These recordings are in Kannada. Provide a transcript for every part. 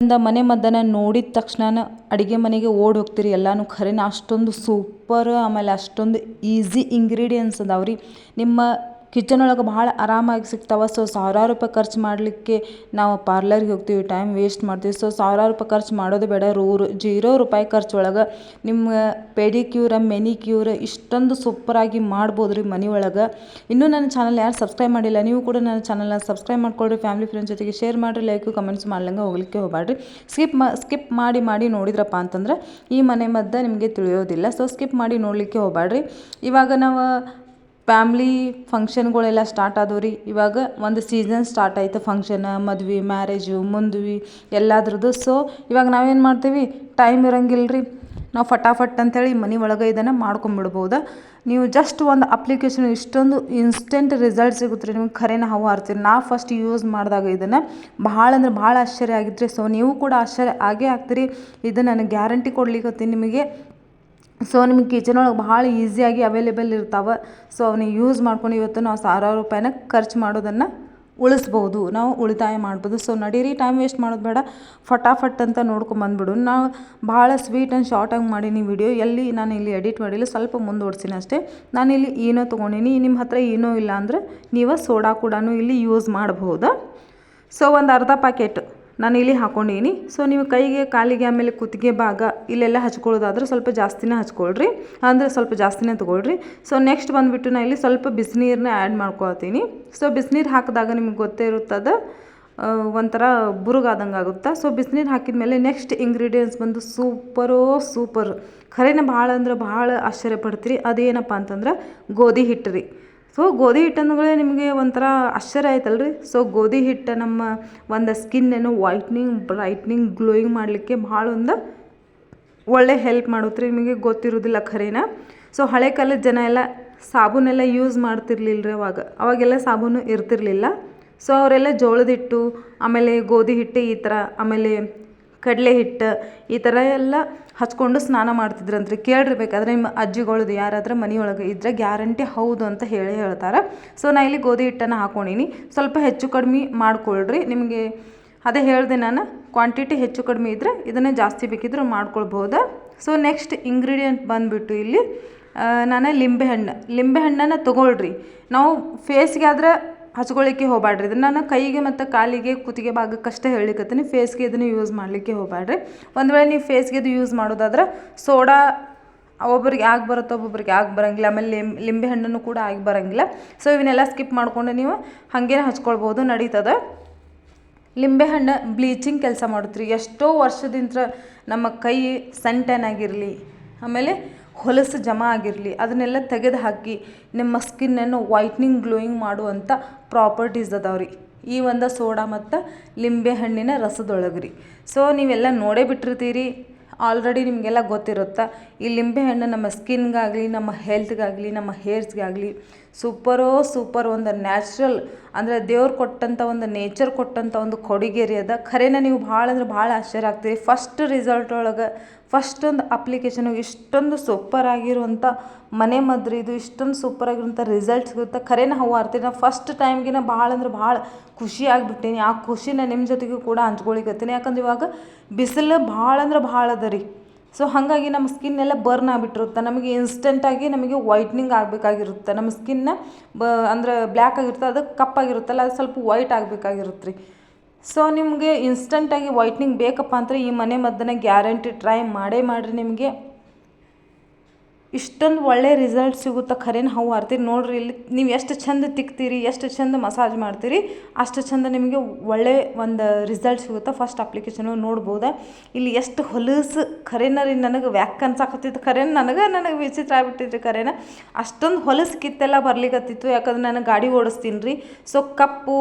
ಇಂದ ಮನೆ ಮದ್ದನ್ನು ನೋಡಿದ ತಕ್ಷಣ ಅಡುಗೆ ಮನೆಗೆ ಓಡಿ ಹೋಗ್ತೀರಿ, ಎಲ್ಲನೂ ಖರೇನ ಅಷ್ಟೊಂದು ಸೂಪರ್ ಆಮೇಲೆ ಅಷ್ಟೊಂದು ಈಸಿ ಇಂಗ್ರೀಡಿಯೆಂಟ್ಸ್ ಅದಾವೆ ನಿಮ್ಮ ಕಿಚನ್ ಒಳಗೆ ಭಾಳ ಆರಾಮಾಗಿ ಸಿಗ್ತಾವೆ. ಸೊ ಸಾವಿರಾರು ರೂಪಾಯಿ ಖರ್ಚು ಮಾಡಲಿಕ್ಕೆ ನಾವು ಪಾರ್ಲರ್ಗೆ ಹೋಗ್ತೀವಿ. ಟೈಮ್ ವೇಸ್ಟ್ ಮಾಡ್ತೀವಿ. ಸೊ ಸಾವಿರಾರು ರೂಪಾಯಿ ಖರ್ಚು ಮಾಡೋದು ಬೇಡ. ರೂರು ಜೀರೋ ರೂಪಾಯಿ ಖರ್ಚು ಒಳಗೆ ನಿಮ್ಮ ಪೆಡಿಕ್ಯೂರ ಮೆನಿಕ್ಯೂರ್ ಇಷ್ಟೊಂದು ಸೂಪರಾಗಿ ಮಾಡ್ಬೋದು ರೀ ಮನೆ ಒಳಗೆ. ಇನ್ನೂ ನನ್ನ ಚಾನಲ್ ಯಾರು ಸಬ್ಸ್ಕ್ರೈಬ್ ಮಾಡಿಲ್ಲ, ನೀವು ಕೂಡ ನನ್ನ ಚಾನಲ್ನ ಸಬ್ಸ್ಕ್ರೈಬ್ ಮಾಡ್ಕೊಳ್ರಿ. ಫ್ಯಾಮಿಲಿ ಫ್ರೆಂಡ್ಸ್ ಜೊತೆಗೆ ಶೇರ್ ಮಾಡಿರಿ ಲೈಕು ಕಮೆಂಟ್ಸ್ ಮಾಡ್ಲಂಗೆ ಹೋಗ್ಲಿಕ್ಕೆ ಹೋಗಬೇಡ್ರಿ ಸ್ಕಿಪ್ ಮಾ ಸ್ಕಿಪ್ ಮಾಡಿ ಮಾಡಿ ನೋಡಿದ್ರಪ್ಪ ಅಂತಂದ್ರೆ ಈ ಮನೆ ಮದ್ದ ನಿಮಗೆ ತಿಳಿಯೋದಿಲ್ಲ. ಸೊ ಸ್ಕಿಪ್ ಮಾಡಿ ನೋಡಲಿಕ್ಕೆ ಹೋಗಬೇಡ್ರಿ ಇವಾಗ ನಾವು ಫ್ಯಾಮ್ಲಿ ಫಂಕ್ಷನ್ಗಳೆಲ್ಲ ಸ್ಟಾರ್ಟ್ ಆದವು ರೀ. ಇವಾಗ ಒಂದು ಸೀಸನ್ ಸ್ಟಾರ್ಟ್ ಆಯ್ತು ಫಂಕ್ಷನ್, ಮದ್ವೆ, ಮ್ಯಾರೇಜು, ಮುಂದ್ವಿ, ಎಲ್ಲದ್ರದ್ದು. ಸೊ ಇವಾಗ ನಾವೇನು ಮಾಡ್ತೀವಿ? ಟೈಮ್ ಇರಂಗಿಲ್ಲ ರೀ. ನಾವು ಫಟಾಫಟ್ ಅಂತೇಳಿ ಮನೆ ಒಳಗೆ ಇದನ್ನು ಮಾಡ್ಕೊಂಬಿಡ್ಬೋದು. ನೀವು ಜಸ್ಟ್ ಒಂದು ಅಪ್ಲಿಕೇಶನ್ ಇಷ್ಟೊಂದು ಇನ್ಸ್ಟೆಂಟ್ ರಿಸಲ್ಟ್ ಸಿಗುತ್ತೆ ರೀ. ನಿಮ್ಗೆ ಖರೇನ ಹಾವು ಆರ್ತೀರಿ ನಾ ಫಸ್ಟ್ ಯೂಸ್ ಮಾಡಿದಾಗ ಇದನ್ನು ಭಾಳ ಅಂದ್ರೆ ಭಾಳ ಆಶ್ಚರ್ಯ ಆಗಿತ್ತು ರೀ. ಸೊ ನೀವು ಕೂಡ ಆಶ್ಚರ್ಯ, ಆಗೇ ಆಗ್ತೀರಿ. ಇದು ನಾನು ಗ್ಯಾರಂಟಿ ಕೊಡ್ಲಿಕ್ಕೆ ನಿಮಗೆ. ಸೊ ನಿಮ್ಗೆ ಕಿಚನ್ ಒಳಗೆ ಭಾಳ ಈಸಿಯಾಗಿ ಅವೈಲೇಬಲ್ ಇರ್ತಾವೆ. ಸೊ ಅವನ್ನ ಯೂಸ್ ಮಾಡ್ಕೊಂಡು ಇವತ್ತು ನಾವು ಸಾವಿರಾರು ರೂಪಾಯಿನ ಖರ್ಚು ಮಾಡೋದನ್ನು ಉಳಿಸ್ಬೋದು. ನಾವು ಉಳಿತಾಯ ಮಾಡ್ಬೋದು. ಸೊ ನಡೀರಿ ಟೈಮ್ ವೇಸ್ಟ್ ಮಾಡೋದು ಬೇಡ. ಫಟಾಫಟ್ ಅಂತ ನೋಡ್ಕೊಂಬಂದ್ಬಿಡು ನಾವು ಭಾಳ ಸ್ವೀಟ್ ಆ್ಯಂಡ್ ಶಾರ್ಟಾಗಿ ಮಾಡೀನಿ ವಿಡಿಯೋ ಎಲ್ಲಿ ನಾನು ಇಲ್ಲಿ ಎಡಿಟ್ ಮಾಡಿಲ್ಲ, ಸ್ವಲ್ಪ ಮುಂದೋಡ್ಸಿನಿ ಅಷ್ಟೇ. ಇಲ್ಲಿ ಏನೋ ತೊಗೊಂಡಿನಿ ನಿಮ್ಮ ಹತ್ರ ಏನೋ ಇಲ್ಲ ಅಂದರೆ ನೀವು ಸೋಡಾ ಕೂಡ ಇಲ್ಲಿ ಯೂಸ್ ಮಾಡ್ಬೋದು. ಸೊ ಒಂದು ಅರ್ಧ ಪ್ಯಾಕೆಟ್ ನಾನು ಇಲ್ಲಿ ಹಾಕ್ಕೊಂಡೀನಿ ಸೊ ನೀವು ಕೈಗೆ, ಕಾಲಿಗೆ, ಆಮೇಲೆ ಕುತ್ತಿಗೆ ಭಾಗ ಇಲ್ಲೆಲ್ಲ ಹಚ್ಕೊಳ್ಳೋದಾದ್ರೆ ಸ್ವಲ್ಪ ಜಾಸ್ತಿನೇ ಹಚ್ಕೊಳ್ರಿ. ಅಂದರೆ ಸ್ವಲ್ಪ ಜಾಸ್ತಿನೇ ತೊಗೊಳ್ರಿ. ಸೊ ನೆಕ್ಸ್ಟ್ ಬಂದುಬಿಟ್ಟು ನಾನು ಇಲ್ಲಿ ಸ್ವಲ್ಪ ಬಿಸಿನೀರನ್ನ ಆ್ಯಡ್ ಮಾಡ್ಕೊಳ್ತೀನಿ. ಸೊ ಬಿಸಿನೀರು ಹಾಕಿದಾಗ ನಿಮ್ಗೆ ಗೊತ್ತೇ ಇರುತ್ತದೆ ಒಂಥರ ಬುರುಗಾದಂಗೆ ಆಗುತ್ತಾ? ಸೊ ಬಿಸಿನೀರು ಹಾಕಿದ ಮೇಲೆ ನೆಕ್ಸ್ಟ್ ಇಂಗ್ರೀಡಿಯೆಂಟ್ಸ್ ಬಂದು ಸೂಪರೋ ಸೂಪರ್ ಖರೇನ ಭಾಳ ಅಂದ್ರೆ ಭಾಳ ಆಶ್ಚರ್ಯ ಪಡ್ತೀರಿ ಅದೇನಪ್ಪ ಅಂತಂದ್ರೆ ಗೋಧಿ ಹಿಟ್ಟು ರೀ. ಸೊ ಗೋಧಿ ಹಿಟ್ಟನ್ನುಗಳೇ ನಿಮಗೆ ಒಂಥರ ಆಶ್ಚರ್ಯ ಆಯ್ತಲ್ಲ ರೀ ಸೊ ಗೋಧಿ ಹಿಟ್ಟು ನಮ್ಮ ಒಂದು ಸ್ಕಿನ್ನೇನು ವೈಟ್ನಿಂಗ್ ಬ್ರೈಟ್ನಿಂಗ್ ಗ್ಲೋಯಿಂಗ್ ಮಾಡಲಿಕ್ಕೆ ಭಾಳ ಒಂದು ಒಳ್ಳೆ ಹೆಲ್ಪ್ ಮಾಡುತ್ತೆ ನಿಮಗೆ ಗೊತ್ತಿರೋದಿಲ್ಲ ಖರೇನ. ಸೊ ಹಳೆ ಕಾಲದ ಜನ ಎಲ್ಲ ಸಾಬೂನೆಲ್ಲ ಯೂಸ್ ಮಾಡ್ತಿರ್ಲಿಲ್ಲ ರೀ ಅವಾಗ. ಅವಾಗೆಲ್ಲ ಸಾಬೂನು ಇರ್ತಿರಲಿಲ್ಲ. ಸೊ ಅವರೆಲ್ಲ ಜೋಳದ ಹಿಟ್ಟು, ಆಮೇಲೆ ಗೋಧಿ ಹಿಟ್ಟು ಈ ಥರ, ಆಮೇಲೆ ಕಡಲೆ ಹಿಟ್ಟು ಈ ಥರ ಎಲ್ಲ ಹಚ್ಕೊಂಡು ಸ್ನಾನ ಮಾಡ್ತಿದ್ರಂತ್ರಿ. ಕೇಳಿರಿ ಬೇಕಾದ್ರೆ ನಿಮ್ಮ ಅಜ್ಜಿಗಳದ್ದು ಯಾರಾದ್ರೆ ಮನೆಯೊಳಗೆ ಇದ್ದರೆ ಗ್ಯಾರಂಟಿ ಹೌದು ಅಂತ ಹೇಳಿ ಹೇಳ್ತಾರೆ. ಸೊ, ನಾ ಇಲ್ಲಿ ಗೋಧಿ ಹಿಟ್ಟನ್ನು ಹಾಕೊಂಡೀನಿ. ಸ್ವಲ್ಪ ಹೆಚ್ಚು ಕಡಿಮೆ ಮಾಡ್ಕೊಳ್ರಿ. ನಿಮಗೆ ಅದೇ ಹೇಳಿದೆ ನಾನು ಕ್ವಾಂಟಿಟಿ ಹೆಚ್ಚು ಕಡಿಮೆ ಇದ್ದರೆ ಇದನ್ನೇ ಜಾಸ್ತಿ ಬೇಕಿದ್ರೆ ಮಾಡ್ಕೊಳ್ಬೋದು? ಸೊ ನೆಕ್ಸ್ಟ್ ಇಂಗ್ರೀಡಿಯೆಂಟ್ ಬಂದುಬಿಟ್ಟು ಇಲ್ಲಿ ನಾನು ಲಿಂಬೆಹಣ್ಣು. ಲಿಂಬೆಹಣ್ಣನ್ನು ತೊಗೊಳ್ರಿ. ನಾವು ಫೇಸ್ಗೆ ಆದ್ರೆ ಹಚ್ಕೊಳ್ಳಿಕ್ಕೆ ಹೋಗ್ಬೇಡ್ರಿ ಇದನ್ನು ನಾನು ಕೈಗೆ ಮತ್ತು ಕಾಲಿಗೆ ಕುತ್ತಿಗೆ ಭಾಗಕ್ಕಷ್ಟೇ ಹೇಳಿಕತ್ತೀನಿ. ಫೇಸ್ಗೆ ಇದನ್ನು ಯೂಸ್ ಮಾಡಲಿಕ್ಕೆ ಹೋಗ್ಬೇಡ್ರಿ ಒಂದು ವೇಳೆ ನೀವು ಫೇಸ್ಗೆ ಇದು ಯೂಸ್ ಮಾಡೋದಾದ್ರೆ ಸೋಡಾ ಒಬ್ಬರಿಗೆ ಆಗಿ ಬರುತ್ತೆ ಒಬ್ಬೊಬ್ರಿಗೆ ಆಗಿ ಬರೋಂಗಿಲ್ಲ. ಆಮೇಲೆ ಲಿಂಬೆ ಲಿಂಬೆ ಹಣ್ಣನ್ನು ಕೂಡ ಆಗಿ ಬರೋಂಗಿಲ್ಲ. ಸೊ ಇವನ್ನೆಲ್ಲ ಸ್ಕಿಪ್ ಮಾಡಿಕೊಂಡು ನೀವು ಹಾಗೇನೆ ಹಚ್ಕೊಳ್ಬೋದು, ನಡೀತದೆ. ಲಿಂಬೆಹಣ್ಣು ಬ್ಲೀಚಿಂಗ್ ಕೆಲಸ ಮಾಡುತ್ತೆ ರೀ ಎಷ್ಟೋ ವರ್ಷದಿಂದ ನಮ್ಮ ಕೈ ಸನ್ ಆಗಿರಲಿ. ಆಮೇಲೆ ಹೊಲಸು ಜಮಾ ಆಗಿರಲಿ, ಅದನ್ನೆಲ್ಲ ತೆಗೆದು ಹಾಕಿ ನಿಮ್ಮ ಸ್ಕಿನ್ನನ್ನು ವೈಟ್ನಿಂಗ್, ಗ್ಲೋಯಿಂಗ್ ಮಾಡುವಂಥ ಪ್ರಾಪರ್ಟೀಸ್ ಅದಾವೆ ಈ ಒಂದು ಸೋಡಾ ಮತ್ತು ಲಿಂಬೆ ಹಣ್ಣಿನ ರಸದೊಳಗೆ ರೀ ಸೊ ನೀವೆಲ್ಲ ನೋಡೇ ಬಿಟ್ಟಿರ್ತೀರಿ. ಆಲ್ರೆಡಿ ನಿಮಗೆಲ್ಲ ಗೊತ್ತಿರುತ್ತೆ. ಈ ಲಿಂಬೆ ಹಣ್ಣು ನಮ್ಮ ಸ್ಕಿನ್ಗಾಗಲಿ, ನಮ್ಮ ಹೆಲ್ತ್ಗಾಗಲಿ ನಮ್ಮ ಹೇರ್ಸ್ಗಾಗಲಿ ಸೂಪರೋ ಸೂಪರ್ ಒಂದು ನ್ಯಾಚುರಲ್, ಅಂದರೆ ದೇವ್ರು ಕೊಟ್ಟಂಥ ಒಂದು ನೇಚರ್ ಕೊಟ್ಟಂಥ ಒಂದು ಕೊಡುಗೆ ರೀ ಅದ. ಖರೇನ ನೀವು ಭಾಳ ಅಂದ್ರೆ ಭಾಳ ಆಶ್ಚರ್ಯ ಆಗ್ತೀರಿ. ಫಸ್ಟ್ ರಿಸಲ್ಟ್ ಒಳಗೆ ಫಸ್ಟ್ ಒಂದು ಅಪ್ಲಿಕೇಶನು ಇಷ್ಟೊಂದು ಸೂಪರ್ ಆಗಿರುವಂಥ ಮನೆ ಮದ್ರಿ ಇದು, ಇಷ್ಟೊಂದು ಸೂಪರ್ ಆಗಿರುವಂಥ ರಿಸಲ್ಟ್ ಸಿಗುತ್ತೆ ಖರೇನ ಹೂವು ಆರ್ತೀನಿ ನಾ ಫಸ್ಟ್ ಟೈಮ್ಗಿನ ಭಾಳ ಅಂದ್ರೆ ಭಾಳ ಖುಷಿ ಆಗಿಬಿಟ್ಟೀನಿ. ಆ ಖುಷಿನ ನಿಮ್ಮ ಜೊತೆಗೂ ಕೂಡ ಹಂಚ್ಕೊಳಿಕತ್ತೀನಿ. ಯಾಕಂದ್ರೆ ಇವಾಗ ಬಿಸಿಲು ಭಾಳ ಅಂದ್ರೆ ಭಾಳ ಅದ ರೀ. ಸೊ ಹಾಗಾಗಿ ನಮ್ಮ ಸ್ಕಿನ್ ಎಲ್ಲ ಬರ್ನ್ ಆಗಿಬಿಟ್ಟಿರುತ್ತೆ. ನಮಗೆ ಇನ್ಸ್ಟೆಂಟಾಗಿ ನಮಗೆ ವೈಟ್ನಿಂಗ್ ಆಗಬೇಕಾಗಿರುತ್ತೆ. ನಮ್ಮ ಸ್ಕಿನ್ನ ಬ, ಅಂದ್ರೆ ಬ್ಲ್ಯಾಕ್ ಆಗಿರುತ್ತೆ, ಅದು ಕಪ್ಪಾಗಿರುತ್ತಲ್ಲ ಅದು ಸ್ವಲ್ಪ ವೈಟ್ ಆಗಬೇಕಾಗಿರುತ್ತೆ ರೀ ಸೊ ನಿಮಗೆ ಇನ್ಸ್ಟೆಂಟಾಗಿ ವೈಟ್ನಿಂಗ್ ಬೇಕಪ್ಪ ಅಂದರೆ ಈ ಮನೆ ಮದ್ದನ್ನ ಗ್ಯಾರಂಟಿ ಟ್ರೈ ಮಾಡೇ ಮಾಡಿರಿ ನಿಮಗೆ. ಇಷ್ಟೊಂದು ಒಳ್ಳೆ ರಿಸಲ್ಟ್ ಸಿಗುತ್ತೆ ಖರೇನ? ಹೂ ಆರ್ತೀರಿ ನೋಡಿರಿ ಇಲ್ಲಿ ನೀವು ಎಷ್ಟು ಚಂದ ತಿಕ್ತೀರಿ, ಎಷ್ಟು ಚಂದ ಮಸಾಜ್ ಮಾಡ್ತೀರಿ, ಅಷ್ಟು ಚಂದ ನಿಮಗೆ ಒಳ್ಳೆ ಒಂದು ರಿಸಲ್ಟ್ ಸಿಗುತ್ತೆ? ಫಸ್ಟ್ ಅಪ್ಲಿಕೇಶನು ನೋಡ್ಬೋದಾ? ಇಲ್ಲಿ ಎಷ್ಟು ಹೊಲಸು ಖರೇನ ನನಗೆ ವ್ಯಾಕ್ ಅನ್ಸಾಕತ್ತಿತ್ತು ಖರೇನ? ನನಗೆ ನನಗೆ ವಿಚಿತ್ರ ಆಗ್ಬಿಟ್ಟಿದ್ರಿ ಖರೇನ? ಅಷ್ಟೊಂದು ಹೊಲಸು ಕಿತ್ತೆಲ್ಲ ಬರ್ಲಿಕ್ಕತ್ತಿತ್ತು ಯಾಕಂದ್ರೆ ನಾನು ಗಾಡಿ ಓಡಿಸ್ತೀನಿ ರೀ. ಸೊ ಕಪ್ಪು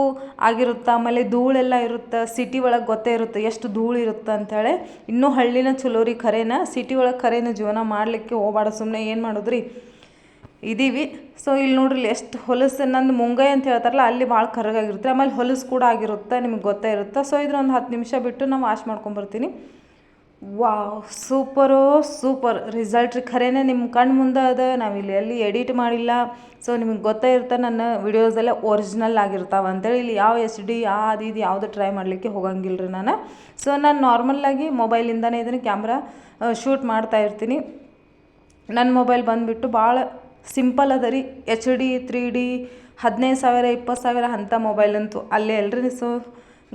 ಆಗಿರುತ್ತೆ, ಆಮೇಲೆ ಧೂಳೆಲ್ಲ ಇರುತ್ತೆ ಸಿಟಿ ಒಳಗೆ ಗೊತ್ತೇ ಇರುತ್ತೆ, ಎಷ್ಟು ಧೂಳು ಇರುತ್ತೆ ಅಂಥೇಳಿ ಇನ್ನೂ ಹಳ್ಳಿನ ಚಲೋ ರೀ ಖರೇನ? ಸಿಟಿ ಒಳಗೆ ಖರೇನ ಜೀವನ ಮಾಡಲಿಕ್ಕೆ ಹೋಗ್ಬಾಡ ಸುಮ್ಮನೆ ಏನು ಮಾಡೋದು ರೀ ಇದೀವಿ. ಸೊ ಇಲ್ಲಿ ನೋಡ್ರಿ ಎಷ್ಟು ಹೊಲಸು, ನಂದು ಮುಂಗೈ ಅಂತ ಹೇಳ್ತಾರಲ್ಲ, ಅಲ್ಲಿ ಭಾಳ ಕರಗಾಗಿರುತ್ತೆ. ಆಮೇಲೆ ಹೊಲಸು ಕೂಡ ಆಗಿರುತ್ತೆ, ನಿಮ್ಗೆ ಗೊತ್ತೇ ಇರುತ್ತೆ. ಸೊ ಇದ್ರ ಒಂದು ಹತ್ತು ನಿಮಿಷ ಬಿಟ್ಟು ನಾವು ವಾಶ್ ಮಾಡ್ಕೊಂಬರ್ತೀನಿ. ವಾವ್ ಸೂಪರೋ ಸೂಪರ್ ರಿಸಲ್ಟ್ ರೀ, ಖರೇನೆ ನಿಮ್ಮ ಕಣ್ಣು ಮುಂದೆ ಅದ. ನಾವಿಲ್ಲಿ ಎಲ್ಲಿ ಎಡಿಟ್ ಮಾಡಿಲ್ಲ. ಸೊ ನಿಮಗೆ ಗೊತ್ತೇ ಇರುತ್ತೆ, ನನ್ನ ವಿಡಿಯೋಸ್ ಎಲ್ಲ ಒರಿಜಿನಲ್ ಆಗಿರ್ತಾವೆ ಅಂತೇಳಿ. ಇಲ್ಲಿ ಯಾವ ಎಚ್ ಡಿ ಅದು, ಇದು ಯಾವುದು ಟ್ರೈ ಮಾಡಲಿಕ್ಕೆ ಹೋಗಂಗಿಲ್ಲ ರೀ ನಾನು ಸೊ ನಾನು ನಾರ್ಮಲ್ಲಾಗಿ ಮೊಬೈಲಿಂದನೇ ಇದನ್ನು ಕ್ಯಾಮ್ರಾ ಶೂಟ್ ಮಾಡ್ತಾ ಇರ್ತೀನಿ. ನನ್ನ ಮೊಬೈಲ್ ಬಂದುಬಿಟ್ಟು ಭಾಳ ಸಿಂಪಲ್ ಅದ ರೀ. ಎಚ್ ಡಿ ತ್ರೀ ಡಿ ಹದಿನೈದು ಸಾವಿರ, ಇಪ್ಪತ್ತು ಸಾವಿರ ಅಂಥ ಮೊಬೈಲ್ ಅಂತೂ. ಅಲ್ಲೇ ಅಲ್ರಿ ಸೊ,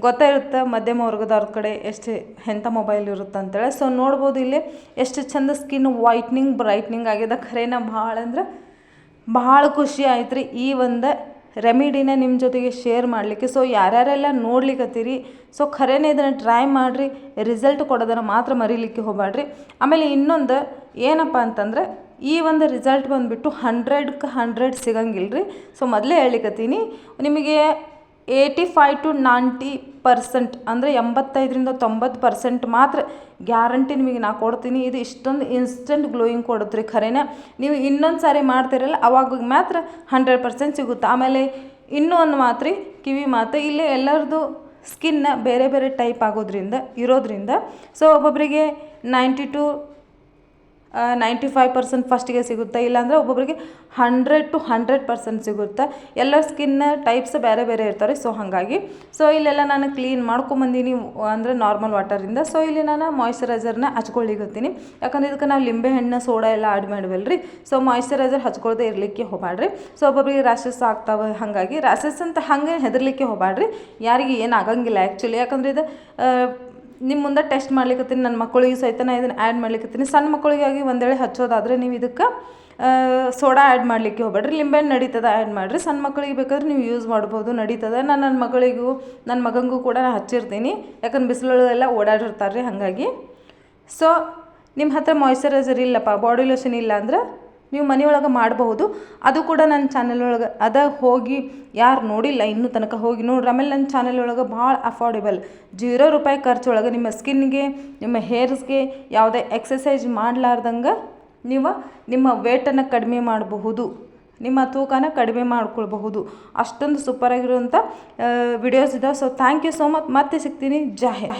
ಗೊತ್ತೇ ಇರುತ್ತೆ? ಮಧ್ಯಮ ವರ್ಗದವ್ರ ಕಡೆ ಎಷ್ಟು ಎಂಥ ಮೊಬೈಲ್ ಇರುತ್ತೆ ಅಂತೇಳಿ. ಸೊ ನೋಡ್ಬೋದು ಇಲ್ಲಿ ಎಷ್ಟು ಚಂದ ಸ್ಕಿನ್ ವೈಟ್ನಿಂಗ್ ಬ್ರೈಟ್ನಿಂಗ್ ಆಗಿದೆ. ಖರೇನ ಭಾಳ ಅಂದ್ರೆ ಭಾಳ ಖುಷಿ ಆಯ್ತು ರೀ. ಈ ಒಂದು ರೆಮಿಡಿನ ನಿಮ್ಮ ಜೊತೆಗೆ ಶೇರ್ ಮಾಡಲಿಕ್ಕೆ. ಸೊ ಯಾರ್ಯಾರೆಲ್ಲ ನೋಡ್ಲಿಕ್ಕತ್ತೀರಿ ಸೊ ಖರೇನೆ ಇದನ್ನು ಟ್ರೈ ಮಾಡಿರಿ ರಿಸಲ್ಟ್ ಕೊಡೋದನ್ನು ಮಾತ್ರ ಮರೀಲಿಕ್ಕೆ ಹೋಗಬೇಡ್ರಿ ಆಮೇಲೆ ಇನ್ನೊಂದು ಏನಪ್ಪ ಅಂತಂದ್ರೆ, ಈ ಒಂದು ರಿಸಲ್ಟ್ ಬಂದುಬಿಟ್ಟು ಹಂಡ್ರೆಡ್ಗೆ ಹಂಡ್ರೆಡ್ ಸಿಗಂಗಿಲ್ಲ ರೀ ಸೊ ಮೊದಲೇ ಹೇಳಿಕತ್ತೀನಿ, ನಿಮಗೆ eighty five to ninety percent ಅಂದರೆ ಎಂಬತ್ತೈದರಿಂದ ತೊಂಬತ್ತು ಪರ್ಸೆಂಟ್ ಮಾತ್ರ ಗ್ಯಾರಂಟಿ ನಿಮಗೆ ನಾ ಕೊಡ್ತೀನಿ. ಇದು ಇಷ್ಟೊಂದು ಇನ್ಸ್ಟೆಂಟ್ ಗ್ಲೋಯಿಂಗ್ ಕೊಡುತ್ತೆ ರೀ ಖರೇನ. ನೀವು ಇನ್ನೊಂದು ಸಾರಿ ಮಾಡ್ತಿರಲ್ಲ, ಅವಾಗ ಮಾತ್ರ ಹಂಡ್ರೆಡ್ ಪರ್ಸೆಂಟ್ ಸಿಗುತ್ತೆ. ಆಮೇಲೆ ಇನ್ನೂ ಒಂದು ಮಾತ್ರ, ಕಿವಿ ಮಾತು, ಇಲ್ಲೇ ಎಲ್ಲರದು ಸ್ಕಿನ್ನ ಬೇರೆ ಬೇರೆ ಟೈಪ್ ಆಗೋದ್ರಿಂದ, ಇರೋದ್ರಿಂದ. ಸೊ ಒಬ್ಬೊಬ್ಬರಿಗೆ ninety to ninety five percent ಫಸ್ಟಿಗೆ ಸಿಗುತ್ತೆ. ಇಲ್ಲಾಂದರೆ ಒಬ್ಬೊಬ್ಬರಿಗೆ ಹಂಡ್ರೆಡ್ ಟು ಹಂಡ್ರೆಡ್ ಪರ್ಸೆಂಟ್ ಸಿಗುತ್ತೆ. ಎಲ್ಲ ಸ್ಕಿನ್ ಟೈಪ್ಸ್ ಬೇರೆ ಬೇರೆ ಇರ್ತಾರೆ. ಸೊ ಹಾಗಾಗಿ ಸೊ ಇಲ್ಲೆಲ್ಲ ನಾನು ಕ್ಲೀನ್ ಮಾಡ್ಕೊಂಬಂದೀನಿ ಅಂದರೆ ನಾರ್ಮಲ್ ವಾಟರಿಂದ ಸೊ ಇಲ್ಲಿ ನಾನು ಮಾಯ್ಶ್ಚರೈಸರ್ನ ಹಚ್ಕೊಳ್ಳಿಗತ್ತೀನಿ ಯಾಕಂದ್ರೆ ಇದಕ್ಕೆ ನಾವು ಲಿಂಬೆ ಹಣ್ಣು ಸೋಡಾ ಎಲ್ಲ ಆ್ಯಡ್ ರೀ ಸೊ ಮಾಯ್ಶ್ಚರೈಸರ್ ಹಚ್ಕೊಳ್ದೆ ಇರಲಿಕ್ಕೆ ಹೋಗಬೇಡ್ರಿ ಸೊ ಒಬ್ಬೊಬ್ಬರಿಗೆ ರ್ಯಾಶಸ್ ಆಗ್ತಾವೆ, ಹಾಗಾಗಿ ರ್ಯಾಶಸ್ ಅಂತ ಹಾಗೆ ಹೆದರ್ಲಿಕ್ಕೆ ಹೋಗಬೇಡ್ರಿ ಯಾರಿಗೆ ಏನು ಆಗಂಗಿಲ್ಲ ಆ್ಯಕ್ಚುಲಿ ಯಾಕಂದ್ರೆ ಇದು ನಿಮ್ಮ ಮುಂದೆ ಟೆಸ್ಟ್ ಮಾಡ್ಲಿಕ್ಕತ್ತೀನಿ ನನ್ನ ಮಕ್ಕಳಿಗೆ ಸಹಿತ ನಾನು ಇದನ್ನು ಆ್ಯಡ್ ಮಾಡ್ಲಿಕ್ಕತ್ತೀನಿ ಸಣ್ಣ ಮಕ್ಕಳಿಗಾಗಿ ಒಂದೇಳೆ ಹಚ್ಚೋದಾದರೆ ನೀವು ಇದಕ್ಕೆ ಸೋಡಾ ಆ್ಯಡ್ ಮಾಡಲಿಕ್ಕೆ ಹೋಗ್ಬೇಡ್ರಿ. ಲಿಂಬೆಹಣ್ಣು ನಡೀತದೆ ಆ್ಯಡ್ ಮಾಡಿರಿ. ಸಣ್ಣ ಮಕ್ಕಳಿಗೆ ಬೇಕಾದ್ರೆ ನೀವು ಯೂಸ್ ಮಾಡ್ಬೋದು, ನಡೀತದೆ. ನಾನು ನನ್ನ ಮಗಳಿಗೂ ನನ್ನ ಮಗನಿಗೂ ಕೂಡ ನಾನು ಹಚ್ಚಿರ್ತೀನಿ. ಯಾಕಂದ್ರೆ ಬಿಸಿಲೊಳಗೆಲ್ಲ ಓಡಾಡಿರ್ತಾರೆ ರೀ ಹಾಗಾಗಿ. ಸೊ ನಿಮ್ಮ ಹತ್ರ ಮಾಯ್ಶ್ಚರೈಸರ್ ಇಲ್ಲಪ್ಪ ಬಾಡಿ ಲೋಷನ್ ಇಲ್ಲ ಅಂದ್ರೆ ನೀವು ಮನೆಯೊಳಗೆ ಮಾಡಬಹುದು. ಅದು ಕೂಡ ನನ್ನ ಚಾನಲ್ ಒಳಗೆ ಅದ ಹೋಗಿ ಯಾರು ನೋಡಿಲ್ಲ ಇನ್ನೂ ತನಕ ಹೋಗಿ ನೋಡ್ರಿ. ಆಮೇಲೆ ನನ್ನ ಚಾನಲ್ ಒಳಗೆ ಭಾಳ ಅಫೋರ್ಡೆಬಲ್ ಜೀರೋ ರೂಪಾಯಿ ಖರ್ಚೊಳಗೆ ನಿಮ್ಮ ಸ್ಕಿನ್ಗೆ, ನಿಮ್ಮ ಹೇರ್ಸ್ಗೆ ಯಾವುದೇ ಎಕ್ಸಸೈಸ್ ಮಾಡಲಾರ್ದಂಗೆ ನೀವು ನಿಮ್ಮ ವೇಟನ್ನು ಕಡಿಮೆ ಮಾಡಬಹುದು. ನಿಮ್ಮ ತೂಕನ ಕಡಿಮೆ ಮಾಡ್ಕೊಳ್ಬಹುದು. ಅಷ್ಟೊಂದು ಸೂಪರಾಗಿರುವಂಥ ವಿಡಿಯೋಸ್ ಇದಾವೆ. So thank you so much ಮತ್ತೆ ಸಿಗ್ತೀನಿ. ಜೈ ಹಿಂದ್.